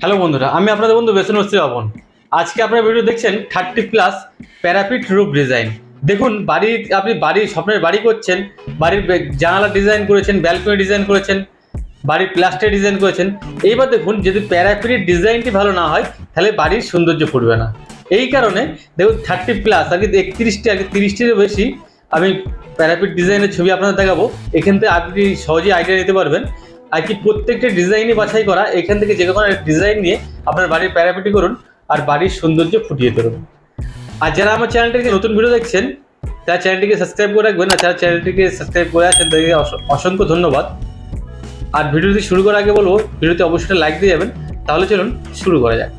Hello বন্ধুরা, আমি আপনাদের বন্ধু বেসন মস্ত্রী পাবন আজকে আপনারা ভিডিও দেখছেন thirty plus parapet roof design দেখুন, বাড়ি, আপনি বাড়ি, স্বপ্নের বাড়ি করছেন, বাড়ির জানালা ডিজাইন করেছেন ব্যালকনি ডিজাইন করেছেন, বাড়ির প্লাস্টার ডিজাইন করেছেন। এইবার দেখুন, যদি প্যারাপিটের ডিজাইনটি ভালো না হয়, তাহলে বাড়ির সৌন্দর্য ফুটবে না। এই কারণে দেখুন থার্টি প্লাস আর কি একত্রিশটি, আগে তিরিশটিরও বেশি আমি প্যারাপিট ডিজাইনের ছবি আপনাদের দেখাবো। এখান থেকে আপনি সহজেই আইডিয়া নিতে পারবেন। আর কি প্রত্যেকটা ডিজাইনই বাছাই করা, এখান থেকে যে কোনো ডিজাইন নিয়ে আপনার বাড়ির প্যারাপিটি করুন আর বাড়ির সৌন্দর্য ফুটিয়ে তুলুন। আর যারা আমার চ্যানেলটিকে নতুন ভিডিও দেখছেন, তারা চ্যানেলটিকে সাবস্ক্রাইব করে রাখবেন। আর যারা চ্যানেলটিকে সাবস্ক্রাইব করে আছেন, তাদেরকে অসংখ্য ধন্যবাদ। আর ভিডিওটি শুরু করার আগে বলব ভিডিওতে অবশ্যই লাইক দিয়ে যাবেন। তাহলে চলুন শুরু করা যাক।